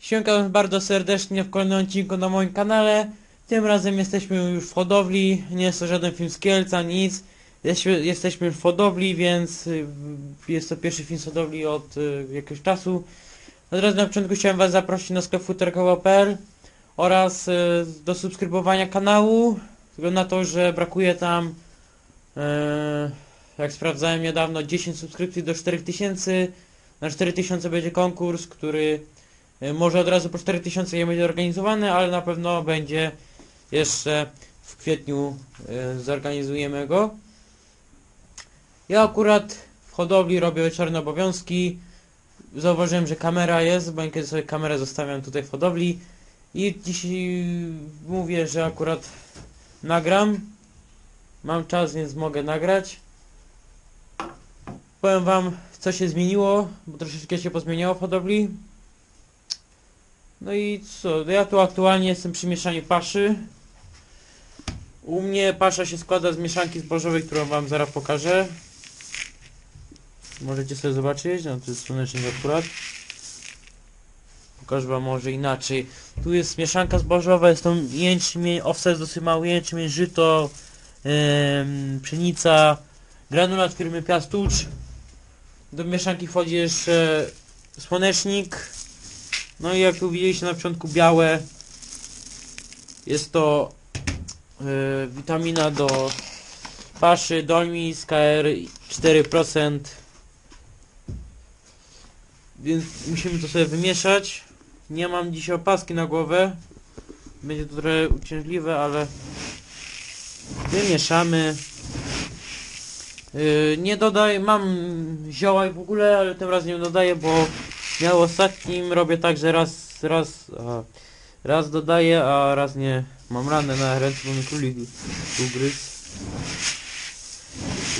Sięgam bardzo serdecznie w kolejnym odcinku na moim kanale. Tym razem jesteśmy już w hodowli. Nie jest to żaden film z Kielca, nic. Jesteśmy, w hodowli, więc y, jest to pierwszy film z hodowli od y, jakiegoś czasu. Od razu na początku chciałem Was zaprosić na sklep futerkowo.pl oraz y, do subskrybowania kanału. Względu na to, że brakuje tam, jak sprawdzałem niedawno, 10 subskrypcji do 4000. Na 4000 będzie konkurs, który może od razu po 4000 nie będzie organizowany, ale na pewno będzie jeszcze w kwietniu y, zorganizujemy go. Ja akurat w hodowli robię wieczorne obowiązki. Zauważyłem, że kamera jest, bo kiedy sobie kamerę zostawiam tutaj w hodowli. I dzisiaj mówię, że akurat nagram. Mam czas, więc mogę nagrać. Powiem wam, co się zmieniło, bo troszeczkę się pozmieniało w hodowli. No i co, ja tu aktualnie jestem przy mieszaniu paszy. U mnie pasza się składa z mieszanki zbożowej, którą wam zaraz pokażę. Możecie sobie zobaczyć, no to jest słonecznik akurat. Pokażę wam może inaczej. Tu jest mieszanka zbożowa, jest to jęczmień, jest dosyć mały jęczmień, żyto, em, pszenica, granulat firmy Piastucz. Do mieszanki wchodzi jeszcze słonecznik. No i jak widzieliście na początku białe, jest to e, witamina do paszy, dolmis, KR 4%. Więc musimy to sobie wymieszać. Nie mam dzisiaj opaski na głowę. Będzie to trochę uciążliwe, ale wymieszamy. Yy, nie dodaj, mam zioła w ogóle, ale tym razem nie dodaję, bo miał ostatnim robię tak, że raz, raz, a, raz dodaję, a raz nie. Mam ranę na ręce, bo mi królik ugryzł.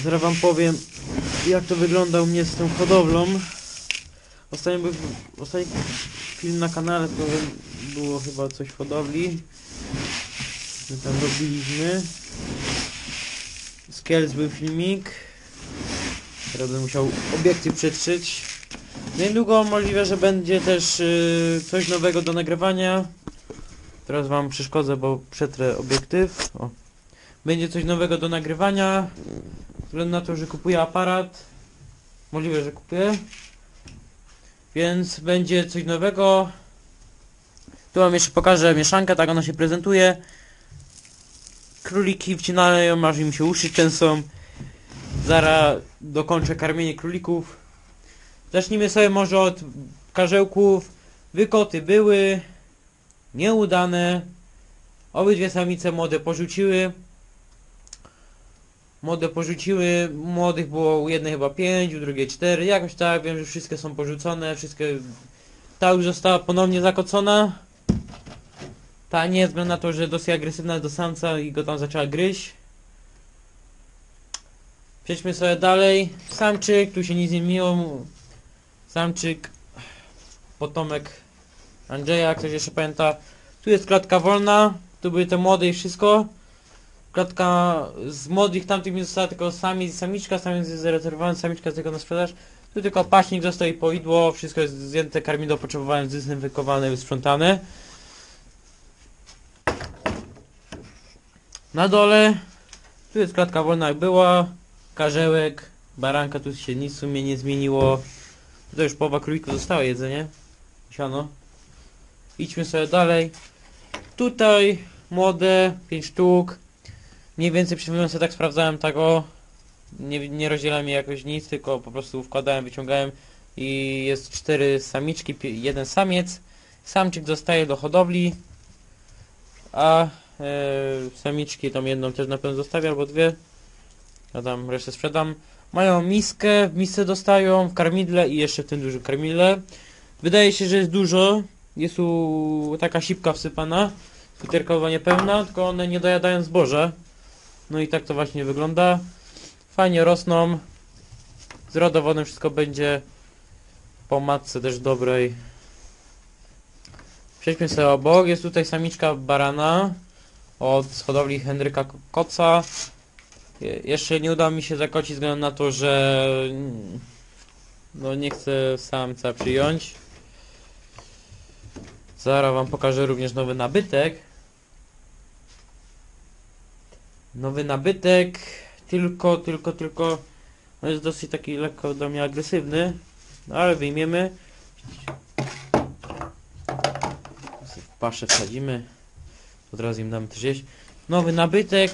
Zaraz wam powiem, jak to wygląda u mnie z tą hodowlą. Ostatni, był, ostatni film na kanale to było chyba coś w hodowli. My tam robiliśmy. Z był filmik. Teraz będę musiał obiektyw przetrzeć. Niedługo możliwe, że będzie też y, coś nowego do nagrywania. Teraz wam przeszkodzę, bo przetrę obiektyw. O. Będzie coś nowego do nagrywania. Względu na to, że kupuję aparat. Możliwe, że kupię. Więc będzie coś nowego. Tu wam jeszcze pokażę mieszankę, tak ona się prezentuje. Króliki wcinają, aż im się uszy częsą. Zaraz dokończę karmienie królików. Zacznijmy sobie może od karzełków. Wykoty były nieudane. Obydwie samice młode porzuciły. Młode porzuciły, młodych było u jednej chyba 5, u drugiej 4, jakoś tak, wiem, że wszystkie są porzucone, wszystkie... Ta już została ponownie zakocona. Ta nie, względu na to, że dosyć agresywna do samca i go tam zaczęła gryźć. Przejdźmy sobie dalej. Samczyk, tu się nic nie zmieniło. Samczyk, potomek Andrzeja, ktoś jeszcze pamięta. Tu jest klatka wolna, tu były te młode i wszystko. Klatka z młodych tamtych mi została tylko sami, samiczka, samiec jest zarezerwowany, samiczka tylko na sprzedaż. Tu tylko paśnik został i poidło, wszystko jest zdjęte, karmidło potrzebowałem zdezynfekowane, wysprzątane. Na dole, tu jest klatka wolna jak była, karzełek, baranka, tu się nic w sumie nie zmieniło. To już połowa królików zostało jedzenie, siano. Idźmy sobie dalej. Tutaj młode, 5 sztuk. Mniej więcej sobie tak sprawdzałem tak o. Nie, nie rozdzielałem je jakoś nic, tylko po prostu wkładałem, wyciągałem i jest cztery samiczki, pi- jeden samiec. Samczyk zostaje do hodowli, a e, samiczki tam jedną też na pewno zostawię, albo dwie. Ja tam resztę sprzedam. Mają miskę, w misce dostają, w karmidle i jeszcze w tym dużym karmidle. Wydaje się, że jest dużo. Jest tu taka sipka wsypana, futerkowa niepełna, tylko one nie dojadają zboża. No i tak to właśnie wygląda. Fajnie rosną. Z rodowodem wszystko będzie po matce też dobrej. Przejdźmy sobie obok. Jest tutaj samiczka barana od hodowli Henryka Ko- Koca. Je- Jeszcze nie udało mi się zakocić ze względu na to, że no nie chcę samca przyjąć. Zaraz wam pokażę również nowy nabytek. Nowy nabytek, tylko, tylko, tylko no jest dosyć taki lekko do mnie agresywny, no ale wyjmiemy. Paszę wsadzimy. Od razu im damy też jeść. Nowy nabytek.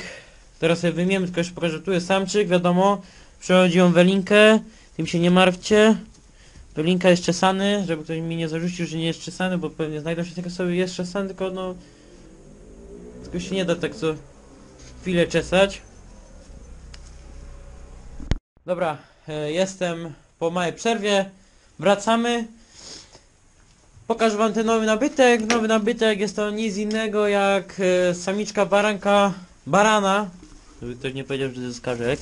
Teraz sobie wyjmiemy, tylko jeszcze pokażę. Tu jest samczyk, wiadomo. Przechodzi ją welinkę. Tym się nie martwcie. Welinka jest czesany, żeby ktoś mi nie zarzucił, że nie jest czesany, bo pewnie znajdą się takie sobie jest czesany, tylko no... Tylko się nie da tak co chwilę czesać. Dobra, e, jestem po małej przerwie. Wracamy. Pokażę wam ten nowy nabytek. Nowy nabytek jest to nic innego jak e, samiczka baranka barana. Żeby ktoś nie powiedział, że to jest karzek.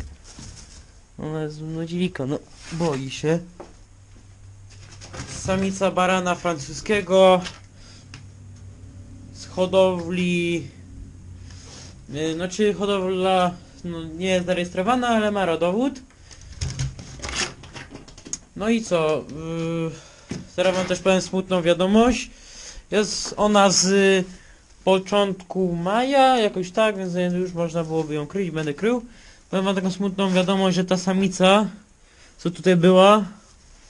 Ona jest no dzilika, no boi się. Samica barana francuskiego z hodowli Yy, Znaczy hodowla no, nie jest zarejestrowana, ale ma rodowód. No i co? Yy, Teraz wam też powiem smutną wiadomość. Jest ona z początku maja, jakoś tak, więc już można byłoby ją kryć, będę krył. Powiem wam taką smutną wiadomość, że ta samica, co tutaj była,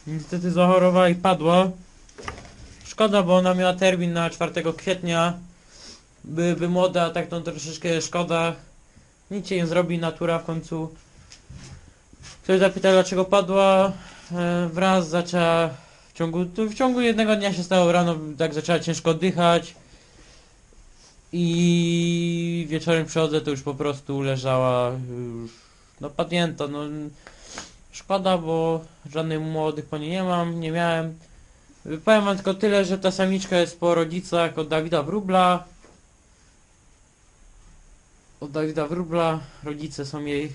niestety zachorowała i padła. Szkoda, bo ona miała termin na 4 kwietnia byłyby młode, a tak to troszeczkę szkoda. Nic się nie zrobi, natura w końcu. Ktoś zapytał dlaczego padła. E, wraz zaczęła w ciągu, w ciągu jednego dnia się stało rano, tak zaczęła ciężko oddychać. I wieczorem przychodzę, to już po prostu leżała już, no padnięta, no szkoda, bo żadnych młodych po niej nie mam, nie miałem. Powiem wam tylko tyle, że ta samiczka jest po rodzicach od Dawida Wróbla od Dawida Wróbla, rodzice są jej.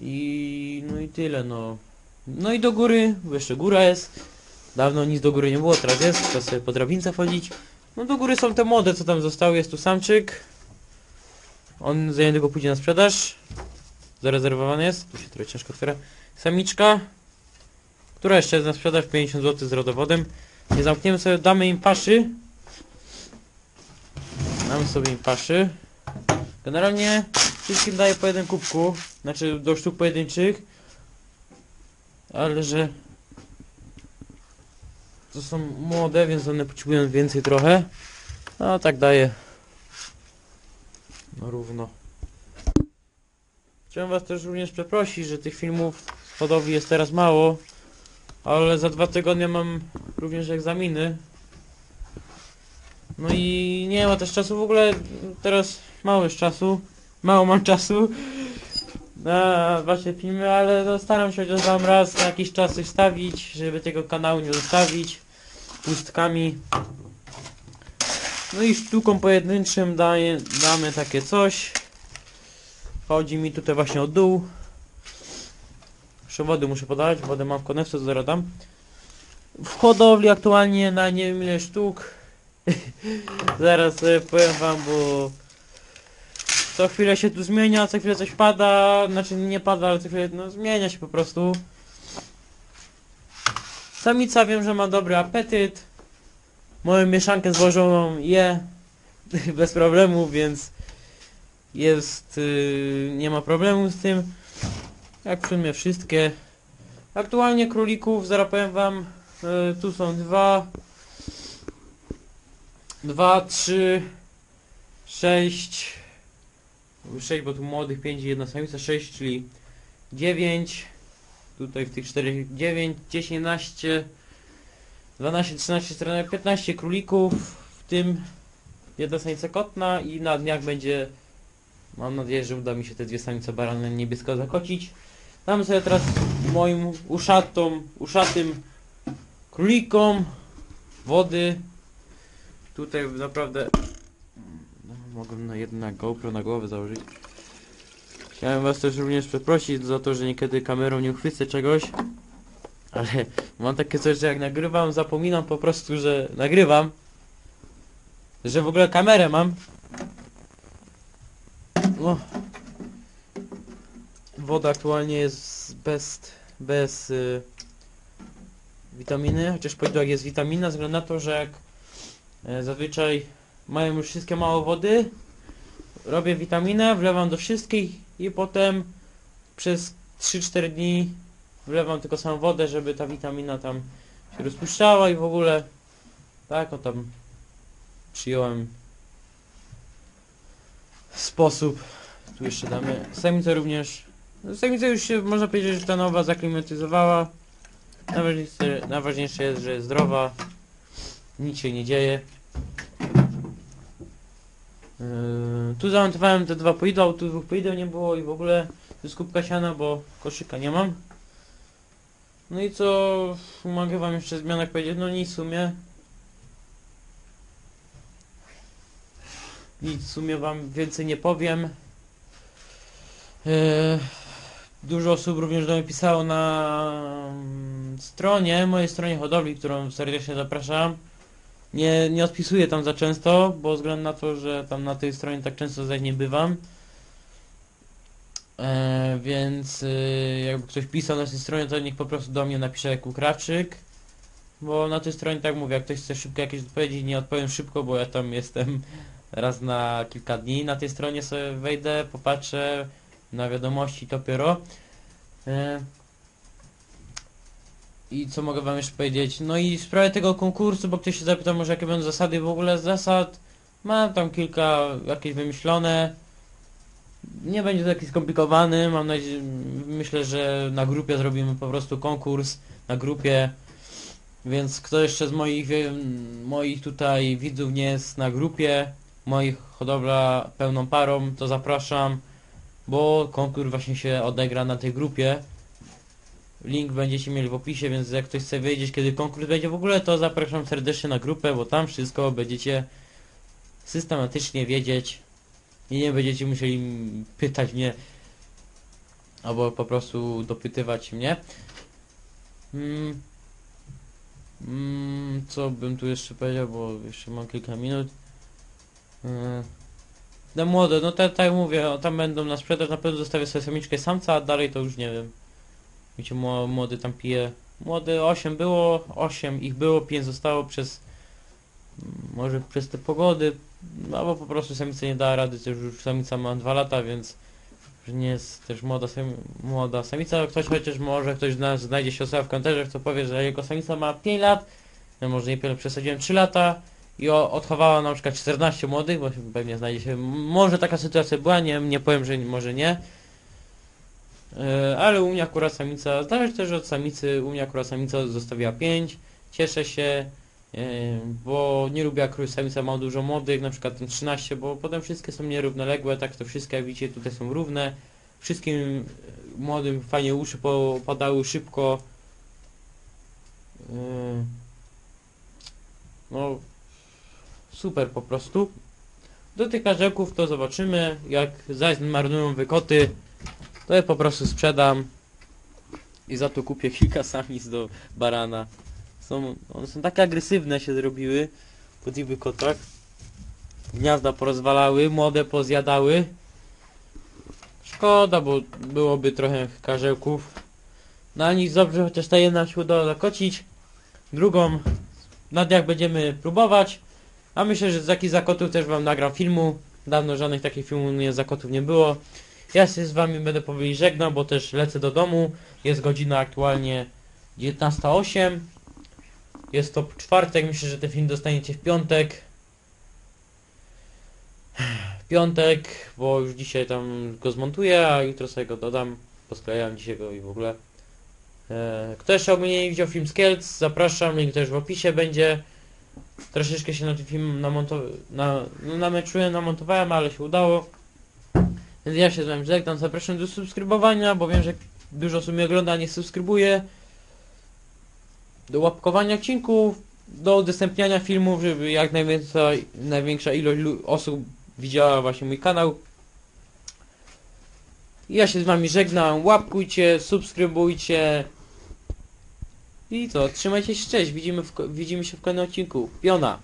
I no i tyle, no. No i do góry, bo jeszcze góra jest. Dawno nic do góry nie było, teraz jest, trzeba sobie po drabince chodzić. No do góry są te młode, co tam zostały, jest tu samczyk. On za niedługo pójdzie na sprzedaż. Zarezerwowany jest, tu się trochę ciężko otwiera. Samiczka, która jeszcze jest na sprzedaż 50 zł z rodowodem. Nie zamkniemy sobie, damy im paszy. Damy sobie im paszy. Generalnie wszystkim daję po jeden kubku, znaczy do sztuk pojedynczych. Ale że to są młode, więc one potrzebują więcej trochę. No tak daję. No równo. Chciałem was też również przeprosić, że tych filmów z hodowli jest teraz mało. Ale za dwa tygodnie mam również egzaminy. No i nie ma też czasu w ogóle, teraz mało jest czasu, mało mam czasu na wasze filmy, ale no staram się chociaż wam raz na jakiś czas coś stawić, żeby tego kanału nie zostawić pustkami. No i sztuką pojedynczym daje, damy takie coś. Chodzi mi tutaj właśnie o dół. Jeszcze wody muszę podać, wodę mam w konewce, to zaraz dam. W hodowli aktualnie na nie wiem ile sztuk. Zaraz sobie powiem wam, bo co chwilę się tu zmienia, co chwilę coś pada, znaczy nie pada, ale co chwilę no, zmienia się po prostu. Samica wiem, że ma dobry apetyt. Moją mieszankę złożoną je bez problemu, więc jest, yy, nie ma problemu z tym. Jak w sumie wszystkie. Aktualnie królików, zaraz powiem wam, yy, tu są dwa. 2, 3, 6, 6, bo tu młodych 5 i jedna samica, 6, czyli 9, tutaj w tych 4, 9, 10, 11, 12, 13, 14, 15 królików, w tym jedna samica kotna i na dniach będzie, mam nadzieję, że uda mi się te dwie samice barany niebiesko zakocić. Dam sobie teraz moim uszatom, uszatym królikom wody Tutaj naprawdę no, mogłem na jednak GoPro na głowę założyć. Chciałem was też również przeprosić za to, że niekiedy kamerą nie uchwycę czegoś. Ale mam takie coś, że jak nagrywam, zapominam po prostu, że nagrywam. Że w ogóle kamerę mam. No. Woda aktualnie jest bez, bez y, witaminy, chociaż podłag jest witamina, ze względu na to, że jak e, zazwyczaj mają już wszystkie mało wody, robię witaminę, wlewam do wszystkich i potem przez 3-4 dni wlewam tylko samą wodę, żeby ta witamina tam się rozpuszczała i w ogóle tak, o tam przyjąłem sposób. Tu jeszcze damy. Samica również. no, Samica już się można powiedzieć, że ta nowa zaklimatyzowała. Najważniejsze, najważniejsze jest, że jest zdrowa. Nic się nie dzieje. Yy, tu zamontowałem te dwa poidła, tu dwóch poideł nie było i w ogóle to jest kubka siana, bo koszyka nie mam. No i co mogę wam jeszcze zmianach powiedzieć? No nic w sumie. Nic w sumie wam więcej nie powiem. Eee, dużo osób również do mnie pisało na mm, stronie, mojej stronie hodowli, którą serdecznie zapraszam. Nie, nie odpisuję tam za często, bo względu na to, że tam na tej stronie tak często zaś nie bywam. E, więc y, jakby ktoś pisał na tej stronie, to niech po prostu do mnie napisze jak ukrawczyk. Bo na tej stronie, tak mówię, jak ktoś chce szybko jakieś odpowiedzi, nie odpowiem szybko, bo ja tam jestem raz na kilka dni. Na tej stronie sobie wejdę, popatrzę na wiadomości dopiero. E, I co mogę wam jeszcze powiedzieć? No i w sprawie tego konkursu, bo ktoś się zapytał może jakie będą zasady w ogóle zasad. Mam tam kilka jakieś wymyślone. Nie będzie to jakiś skomplikowany, mam nadzieję, myślę, że na grupie zrobimy po prostu konkurs na grupie. Więc kto jeszcze z moich moich tutaj widzów nie jest na grupie, moich hodowla pełną parą, to zapraszam, bo konkurs właśnie się odegra na tej grupie. Link będziecie mieli w opisie, więc jak ktoś chce wiedzieć kiedy konkurs będzie w ogóle, to zapraszam serdecznie na grupę, bo tam wszystko będziecie systematycznie wiedzieć i nie będziecie musieli pytać mnie albo po prostu dopytywać mnie. Mm. Mm, co bym tu jeszcze powiedział, bo jeszcze mam kilka minut. Yy. No młode, no tak tak mówię, tam będą na sprzedaż, na pewno zostawię sobie samiczkę samca, a dalej to już nie wiem. Wiecie, mło- młody tam pije. Młody 8 było, 8 ich było, 5 zostało przez mm, może przez te pogody, no, albo po prostu samica nie dała rady, to już, samica ma 2 lata, więc że nie jest też młoda, sam, młoda samica. Ktoś chociaż może, ktoś z nas znajdzie się osoba w komentarzach, kto powie, że jego samica ma 5 lat, no może nie tyle przesadziłem 3 lata i odchowała na przykład 14 młodych, bo pewnie znajdzie się, może taka sytuacja była, nie, nie powiem, że może nie. E, ale u mnie akurat samica, zależy też od samicy, u mnie akurat samica zostawiła 5, cieszę się, e, bo nie lubię jak samica ma dużo młodych, na przykład ten 13, bo potem wszystkie są nierównoległe, tak to wszystkie jak widzicie tutaj są równe, wszystkim młodym fajnie uszy popadały szybko, E, no super po prostu. Do tych karzełków to zobaczymy, jak zaś marnują wykoty, to je po prostu sprzedam i za to kupię kilka samic do barana. Są, one są takie agresywne się zrobiły po tych wykotach. Gniazda porozwalały, młode pozjadały. Szkoda, bo byłoby trochę karzełków. No ale nic dobrze, chociaż ta jedna się udało zakocić. Drugą na dniach będziemy próbować. A myślę, że z jakichś zakotów też wam nagram filmu. Dawno żadnych takich filmów nie zakotów nie było. Ja się z wami będę powoli żegnał, bo też lecę do domu. Jest godzina aktualnie 19.08. Jest to czwartek, myślę, że ten film dostaniecie w piątek. W piątek, bo już dzisiaj tam go zmontuję, a jutro sobie go dodam. Posklejam dzisiaj go i w ogóle. E, Kto jeszcze ogólnie nie widział film Skelc, zapraszam, link też w opisie będzie. Troszeczkę się na ten film namonto- na, no, namontowałem, ale się udało. Więc ja się z wami żegnam, zapraszam do subskrybowania, bo wiem, że dużo osób mnie ogląda, nie subskrybuje. Do łapkowania odcinków, do udostępniania filmów, żeby jak największa, największa ilość osób widziała właśnie mój kanał. Ja się z wami żegnam, łapkujcie, subskrybujcie. I co, trzymajcie się, cześć, widzimy, w, widzimy się w kolejnym odcinku. Piona!